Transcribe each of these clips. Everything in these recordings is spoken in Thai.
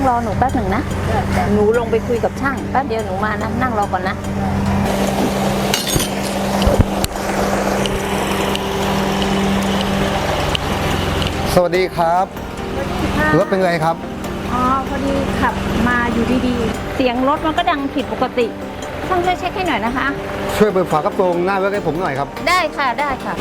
งรอหนูแป๊บหนึ่งนะ หนูลงไปคุยกับช่างแป๊บเดียวหนูมานะ นั่งรอก่อนนะสวัสดีครับรถเป็นไงครับ อ๋อ พอดีขับมาอยู่ดีๆ เสียงรถมันก็ดังผิดปกติช่างช่วยเช็คให้หน่อยนะคะ ช่วยเปิดฝากระโปรงหน้าไว้ให้ผมหน่อยครับ ได้ค่ะได้ค่ะ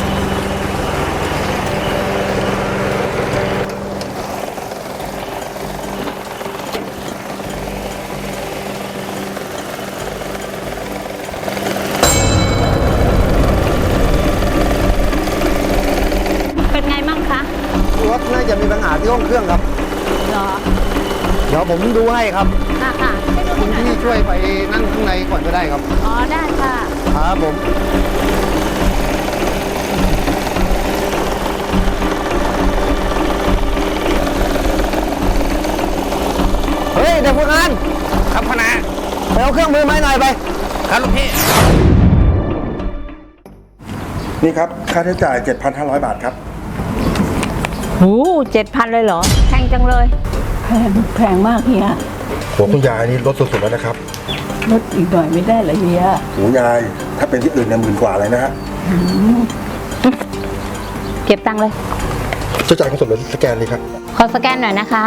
เป็นไงมั่งคะ รถน่าจะมีปัญหาที่ห้องเครื่องครับ เหรอ เดี๋ยว ผมดูให้ครับ ค่ะค่ะให้ดูคุให้ณหน่อยพี่ช่วยไปนั่งข้างในก่อนก็ได้ครับ อ๋อได้ค่ะครับผม เฮ้ยเด็กฝึกงานครับพนะไปเอาเครื่องมือไม้หน่อยไป ครับลูกพี่ นี่ครับ ค่าใช้จ่าย 7,500 บาทครับ หูเจ็ดพันเลยเหรอ แพงจังเลย แพงแพงมากเฮียหัวคุณยายนี่ลดสุดๆแล้วนะครับลดอีกหน่อยไม่ได้เหรอเฮียหูยาย ถ้าเป็นที่อื่นเนี่ยหมื่นกว่าเลยนะฮะเก็บตังค์เลยจะจ่ายเงินสดหรือสแกนดีครับ ขอสแกนหน่อยนะคะ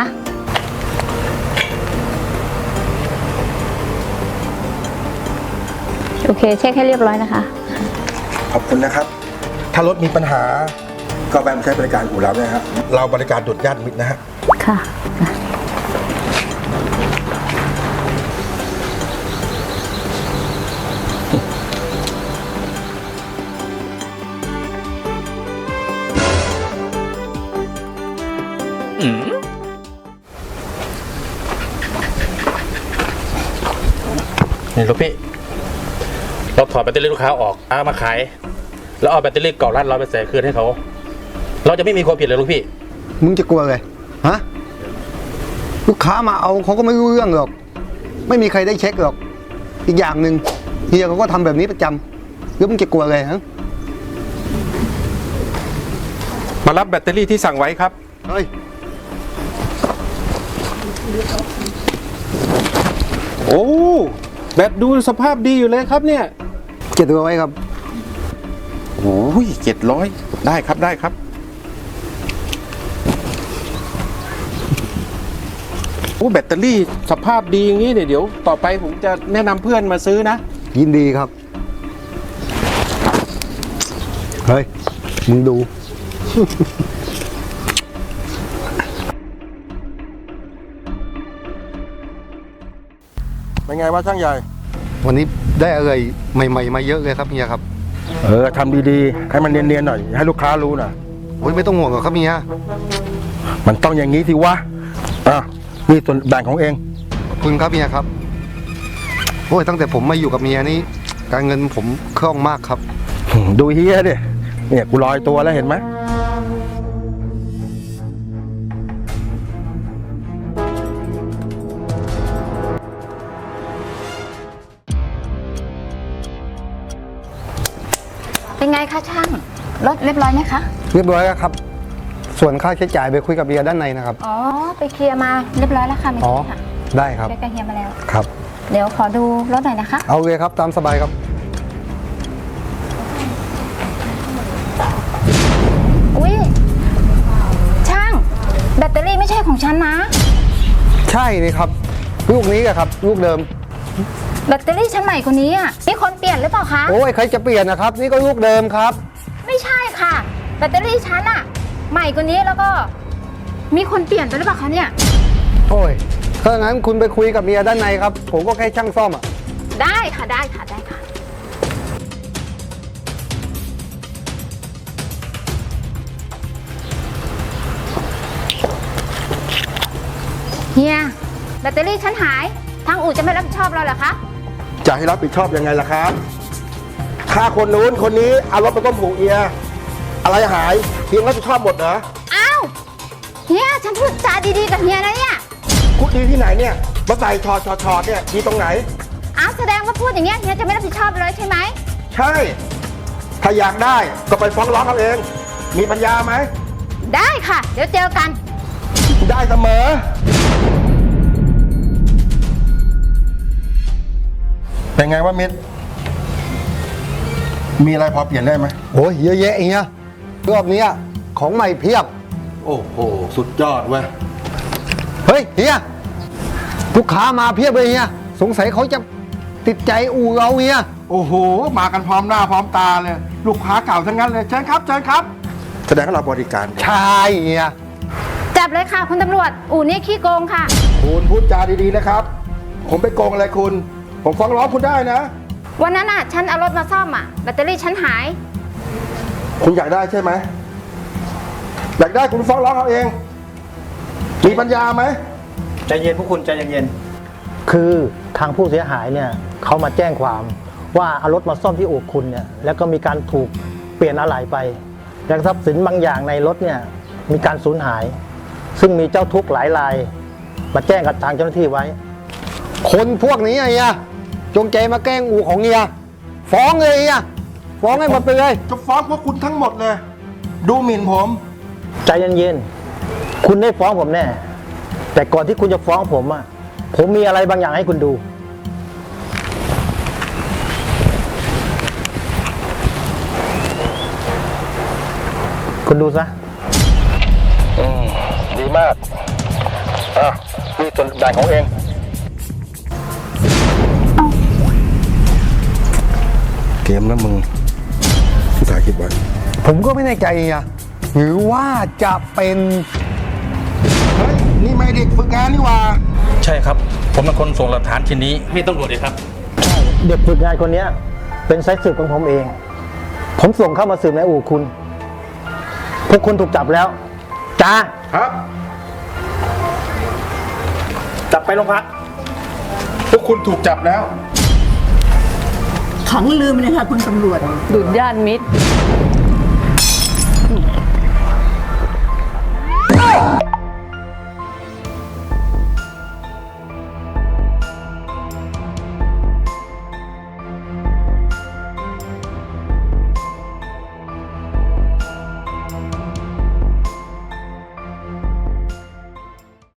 โอเค เช็คให้เรียบร้อยนะคะ ขอบคุณนะครับ ถ้ารถมีปัญหาก็แวะมาใช้บริการอู่เราด้วยฮะเราบริการดุดญาติมิตรนะฮะค่ะ นี่ลูกพี่ เราถอดแบตเตอรี่ลูกค้าออกเอามาขาย แล้วเอาแบตเตอรี่เก่าร้านร้อยไปใส่คืนให้เขา เราจะไม่มีความผิดเลยลูกพี่ มึงจะกลัวเลยฮะลูกค้ามาเอาเขาก็ไม่รู้เรื่องหรอก ไม่มีใครได้เช็คหรอก อีกอย่างหนึ่งเฮียเขาก็ทำแบบนี้ประจำแล้วมึงจะกลัวอะไรฮะมารับแบตเตอรี่ที่สั่งไว้ครับ เฮ้ยโอ้ แบตดูสภาพดีอยู่เลยครับเนี่ยเจ็ดร้อยครับ โอ้ยเจ็ดร้อยได้ครับได้ครับ โอ้แบตเตอรี่สภาพดีอย่างนี้เนี่ยเดี๋ยวต่อไปผมจะแนะนำเพื่อนมาซื้อนะ ยินดีครับ เฮ้ย มึงดู เป็นไงวะช่างใหญ่ วันนี้ได้อะไรใหม่ๆมาเยอะเลยครับเฮียครับเออทำดีๆให้มันเนียนๆหน่อย ให้ลูกค้ารู้หน่อยโอ้ยไม่ต้องห่วงหรอกครับเฮียมันต้องอย่างนี้สิวะอะนี่ส่วนแบ่งของเอง ขอบคุณครับเฮียครับโอ้ยตั้งแต่ผมมาอยู่กับเมียนี่การเงินผมคล่องมากครับ ดูเฮียดิเนี่ยกูลอยตัวแล้วเห็นไหม คะช่างรถเรียบร้อยไหมคะ เรียบร้อยแล้วครับ ส่วนค่าใช้จ่ายไปคุยกับเบียร์ด้านในนะครับ อ๋อ ไปเคลียร์มาเรียบร้อยแล้วค่ะไม่อ๋อ ใช่ค่ะได้ครับเคลียร์กับเฮียมาแล้ว ครับ เดี๋ยวขอดูรถหน่อยนะคะ เอาเลยครับ ตามสบายครับ อุ้ยช่าง แบตเตอรี่ไม่ใช่ของฉันนะ ใช่นี่ครับ ลูกนี้อะครับ ลูกเดิม แบตเตอรี่ฉันใหม่กว่านี้อะมีคนเปลี่ยนหรือเปล่าคะ โอ้ยใครจะเปลี่ยนนะครับ นี่ก็ลูกเดิมครับ ไม่ใช่ค่ะ แบตเตอรี่ฉันอะใหม่กว่านี้แล้วก็ มีคนเปลี่ยนไปหรือเปล่าคะเนี่ย โอ้ยถ้างั้นคุณไปคุยกับเมียด้านในครับ ผมก็แค่ช่างซ่อมอะ ได้ค่ะได้ค่ะได้ค่ะ เฮีย แบตเตอรี่ฉันหาย ทางอู่จะไม่รับผิดชอบเราเหรอคะ จะให้รับผิดชอบยังไงล่ะครับค่าคนนู้นคนนี้เอารถไปต้มผูกเอีย อะไรหายเพียงรับผิดชอบหมดเหรออ้าวเฮียฉันพูดจาดีๆกับเฮียนะเนี่ยคุดดีที่ไหนเนี่ยมาใส่ชอดชอดชอดเนี่ยดีตรงไหนอ้าวแสดงว่าพูดอย่างเงี้ยเฮียจะไม่รับผิดชอบเลยใช่ไหมใช่ถ้าอยากได้ก็ไปฟ้องร้องเขาเอง มีปัญญาไหมได้ค่ะ เดี๋ยวเจอกัน ได้เสมอ เป็นไงว่ามิตร มีอะไรพอเปลี่ยนได้ไหมโอ้ยเยอะแยะเฮียรอบเนี้ยของใหม่เพียบ โอ้โห สุดยอดเว้ย เฮ้ยเฮียลูกค้ามาเพียบเลยเฮียสงสัยเขาจะติดใจอู่เราเฮียโอ้โห มากันพร้อมหน้าพร้อมตาเลย ลูกค้าเก่าทั้งนั้นเลยเชิญครับเชิญครับ แสดงว่าเราบริการดีใช่เฮียจับเลยค่ะ คุณตำรวจ อู่นี้ขี้โกงค่ะ คุณพูดจาดีๆนะครับ ผมไปโกงอะไรคุณ ผมฟ้องร้องคุณได้นะ วันนั้นอะฉันเอารถมาซ่อมอะแบตเตอรี่ฉันหาย คุณอยากได้ใช่ไหม อยากได้คุณฟ้องร้องเอาเอง มีปัญญาไหม ใจเย็นพวกคุณใจเย็นคือทางผู้เสียหายเนี่ยเขามาแจ้งความว่าเอารถมาซ่อมที่อู่คุณเนี่ยแล้วก็มีการถูกเปลี่ยนอะไหล่ไปและทรัพย์สินบางอย่างในรถเนี่ยมีการสูญหาย ซึ่งมีเจ้าทุกข์หลายราย มาแจ้งกับทางเจ้าหน้าที่ไว้ คนพวกนี้เฮีย จงใจมาแกล้งอู่ของเฮียฟ้องเลยเฮียฟ้องให้หมดไปเลย จะฟ้องพวกคุณทั้งหมดเลย ดูหมิ่นผม ใจเย็นๆ คุณได้ฟ้องผมแน่ แต่ก่อนที่คุณจะฟ้องผมอะผมมีอะไรบางอย่างให้คุณดู คุณดูซะ อืม ดีมาก อะนี่ส่วนแบ่งของเอง เกมนะมึงที่ถ่ายคลิปไว้ผมก็ไม่แน่ใจเฮียหรือว่าจะเป็นเฮ้ยนี่ไม่เด็กฝึกงานนี่หว่าใช่ครับ ผมเป็นคนส่งหลักฐานชิ้นนี้ให้ตำรวจเลยครับ เด็กฝึกงานคนเนี้ย เป็นสายสืบของผมเอง ผมส่งเข้ามาสืบในอู่คุณ พวกคุณถูกจับแล้วจ้าครับๆจับไปโรงพักพวกคุณถูกจับแล้ว ขังลืมเลยค่ะคุณตำรวจดุดย่านมิตร